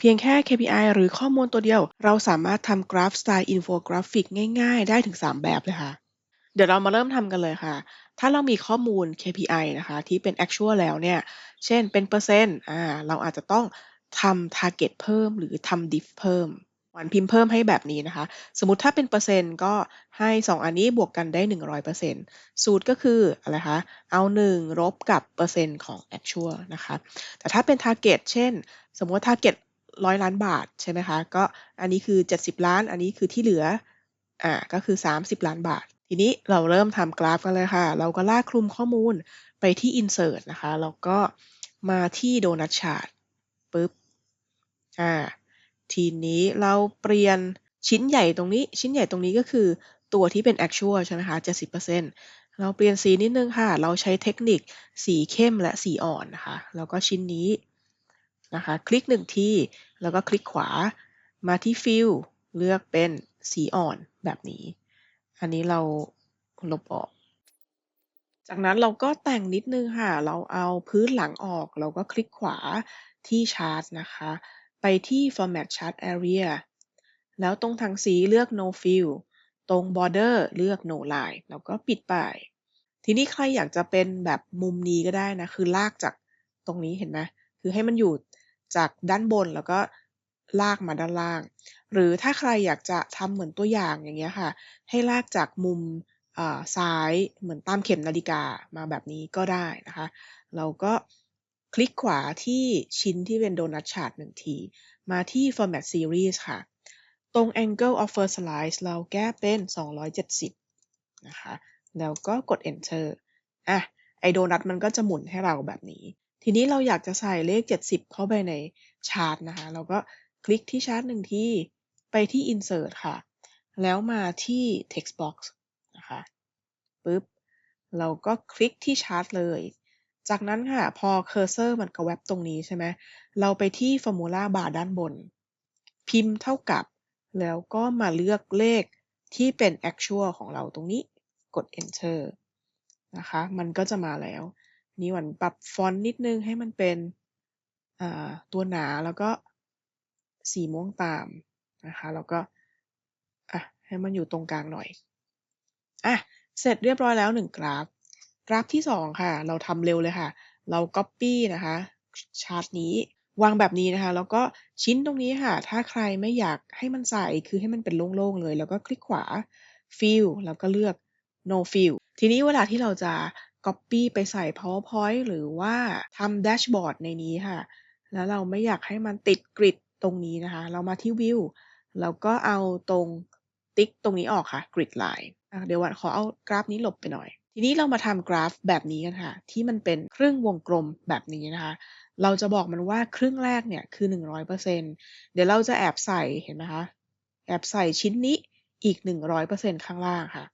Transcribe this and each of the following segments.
เพียงแค่ KPI หรือข้อมูลตัวเดียว เราสามารถทำกราฟสไตล์อินโฟกราฟิกง่าย ๆ ได้ถึง 3 แบบเลยค่ะ เดี๋ยวเรามาเริ่มทำกันเลยค่ะ ถ้าเรามีข้อมูล KPI นะคะ ที่เป็น actual แล้วเนี่ย เช่นเป็นเปอร์เซ็นต์อ่าเราอาจจะต้องทำ target เพิ่มหรือทำ diff เพิ่มหวานพิมพ์เพิ่มให้แบบนี้นะคะ สมมติถ้าเป็นเปอร์เซ็นต์ก็ให้ 2 อันนี้บวกกันได้ 100%สูตรก็คืออะไรคะ เอา 1 ลบกับเปอร์เซ็นต์ของ actual นะคะ แต่ถ้าเป็น target เช่น สมมติ target ร้อยล้านบาทใช่ไหมคะ ก็อันนี้คือ 70 ล้าน อันนี้คือที่เหลือ อ่า ก็คือ 30 ล้านบาท ทีนี้เราเริ่มทำกราฟกันเลยค่ะ เราก็ลากคลุมข้อมูลไปที่ insert นะคะ แล้วก็มาที่ donut chart ปึ๊บ อ่า ทีนี้เราเปลี่ยนชิ้นใหญ่ตรงนี้ ชิ้นใหญ่ตรงนี้ก็คือตัวที่เป็น actual ใช่ไหมคะ 70%เราเปลี่ยนสีนิดนึงค่ะ เราใช้เทคนิคสีเข้มและสีอ่อนนะคะ แล้วก็ชิ้นนี้ นะคะ คลิกหนึ่งที่แล้วก็คลิกขวามาที่ fill เลือกเป็นสีอ่อนแบบนี้ อันนี้เราลบออก จากนั้นเราก็แต่งนิดนึงค่ะ เราเอาพื้นหลังออก เราก็คลิกขวาที่ชาร์ตนะคะ ไปที่ format chart area แล้วตรงถังสีเลือก no fill ตรง border เลือก no line แล้วก็ปิดไป ทีนี้ใครอยากจะเป็นแบบมุมนี้ก็ได้นะ คือลากจากตรงนี้เห็นไหมคือให้มันอยู่ จากด้านบนแล้วก็ลากมาด้านล่าง หรือถ้าใครอยากจะทำเหมือนตัวอย่างอย่างเงี้ยค่ะ ให้ลากจากมุมซ้ายเหมือนตามเข็มนาฬิกามาแบบนี้ก็ได้นะคะ เราก็คลิกขวาที่ชิ้นที่เป็นโดนัทชาร์ตหนึ่งที มาที่ format series ค่ะ ตรง angle of first slice เราแก้เป็น 270 นะคะ แล้วก็กด enter อะ ไอโดนัทมันก็จะหมุนให้เราแบบนี้ ทีนี้เราอยากจะใส่เลข 70 เข้าไปในชาร์ตนะคะ เราก็คลิกที่ชาร์ตหนึ่งที่ ไปที่ insert ค่ะ แล้วมาที่ text box นะคะปึ๊บ เราก็คลิกที่ชาร์ตเลย จากนั้นค่ะ พอเคอร์เซอร์มันกระแวบตรงนี้ใช่ไหม เราไปที่ formula bar ด้านบน พิมพ์เท่ากับ แล้วก็มาเลือกเลขที่เป็น actual ของเราตรงนี้ กด enter นะคะ มันก็จะมาแล้ว นี่หวันปรับฟอนต์นิดนึงให้มันเป็นตัวหนาแล้วก็สีม่วงตามนะคะ แล้วก็อะให้มันอยู่ตรงกลางหน่อยอะเสร็จเรียบร้อยแล้วหนึ่งกราฟ กราฟที่สองค่ะ เราทำเร็วเลยค่ะ เรา Copy นะคะชาร์ตนี้วางแบบนี้นะคะ แล้วก็ชิ้นตรงนี้ค่ะ ถ้าใครไม่อยากให้มันใส่คือให้มันเป็นโล่งๆเลย แล้วก็คลิกขวา Fill แล้วก็เลือก No Fill ทีนี้เวลาที่เราจะ Copy ไปใส่ PowerPoint หรือว่าทำแดชบอร์ดในนี้ค่ะ แล้วเราไม่อยากให้มันติดกริดตรงนี้นะคะ เรามาที่ View แล้วก็เอาตรงติ๊กตรงนี้ออกค่ะ Grid Line เดี๋ยววันขอเอากราฟนี้หลบไปหน่อย ทีนี้เรามาทำกราฟแบบนี้กันค่ะ ที่มันเป็นครึ่งวงกลมแบบนี้นะคะ เราจะบอกมันว่าครึ่งแรกเนี่ยคือ 100%เดี๋ยวเราจะแอบใส่เห็นไหมคะแอบใส่ชิ้นนี้อีก 100%ข้างล่างค่ะ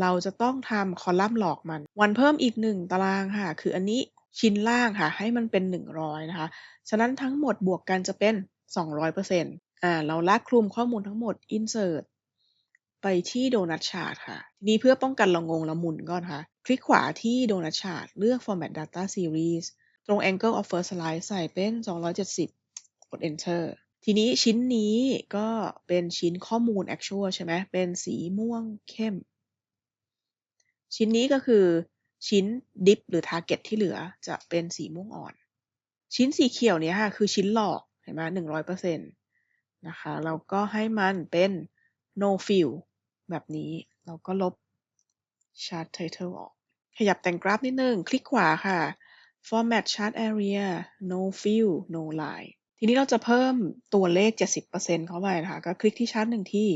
เราจะต้องทำคอลัมน์หลอกมัน วันเพิ่มอีก 1 ตารางค่ะ คืออันนี้ชิ้นล่างค่ะ ให้มันเป็น 100 นะคะ ฉะนั้นทั้งหมดบวกกันจะเป็น 200%อ่าเราลากคลุมข้อมูลทั้งหมด insert ไปที่โดนัทชาร์ตค่ะทีนี้เพื่อป้องกันเรางงเราหมุนก่อนค่ะ คลิกขวาที่โดนัทชาร์ตเลือก format data series ตรง angle of first slice ใส่เป็น 270 กด enter ทีนี้ชิ้นนี้ก็เป็นชิ้นข้อมูล actual ใช่ไหมเป็นสีม่วงเข้ม ชิ้นนี้ก็คือชิ้น dip หรือ target ที่เหลือจะเป็นสีม่วงอ่อน ชิ้นสีเขียวเนี้ยค่ะคือชิ้นหลอกเห็นไหมหนึ่งร้อยเปอร์เซ็นะคะเราก็ให้มันเป็น no fill แบบนี้เราก็ลบ chart title ออก ขยับแต่งกราฟนิดนึง คลิกขวาค่ะ format chart area no fill no line ทีนี้เราจะเพิ่มตัวเลข 70%เข้าไปนะคะ ก็คลิกที่ชาร์ตหนึ่งที่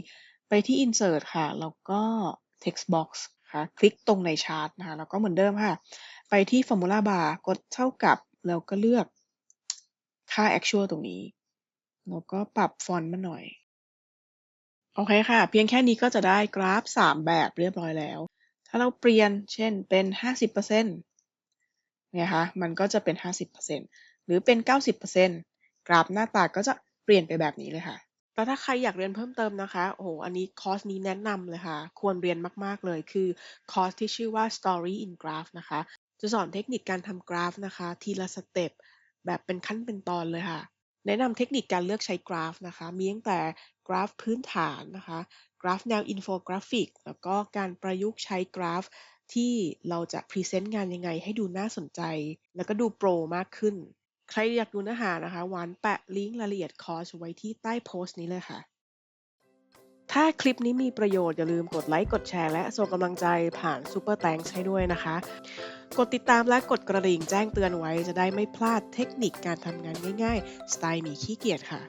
ไปที่ insert ค่ะ แล้วก็ text box คะคลิกตรงในชาร์ตนะคะแล้วก็เหมือนเดิมค่ะ ไปที่ formula bar กดเท่ากับ แล้วก็เลือกค่า actual ตรงนี้ แล้วก็ปรับฟอนต์มาหน่อย โอเคค่ะ เพียงแค่นี้ก็จะได้กราฟ 3 แบบเรียบร้อยแล้ว ถ้าเราเปลี่ยนเช่นเป็น 50%เนี่ยคะมันก็จะเป็น 50%หรือเป็น 90%กราฟหน้าตาก็จะเปลี่ยนไปแบบนี้เลยค่ะ แล้วถ้าใครอยากเรียนเพิ่มเติมนะคะ โอ้โหอันนี้ คอร์สนี้แนะนำเลยค่ะ ควรเรียนมาก ๆ เลย คือคอร์สที่ชื่อว่า Story in Graph นะคะ จะสอนเทคนิคการทำกราฟนะคะ ทีละสเต็ป แบบเป็นขั้นเป็นตอนเลยค่ะ แนะนำเทคนิคการเลือกใช้กราฟนะคะ มีตั้งแต่กราฟพื้นฐานนะคะ กราฟแนวอินโฟกราฟิก แล้วก็การประยุกต์ใช้กราฟที่เราจะพรีเซนต์งานยังไงให้ดูน่าสนใจ แล้วก็ดูโปรมากขึ้น ใครอยากดูเนื้อหานะคะหวานแปะลิงก์รายละเอียดคอร์สไว้ที่ใต้โพสต์นี้เลยค่ะ ถ้าคลิปนี้มีประโยชน์อย่าลืมกดไลค์กดแชร์และส่งกำลังใจผ่านซ u เปอร์แตงให้ด้วยนะคะ กดติดตามและกดกระดิ่งแจ้งเตือนไว้จะได้ไม่พลาดเทคนิคการทำงานง่ายๆ สไตล์หมีขี้เกียจค่ะ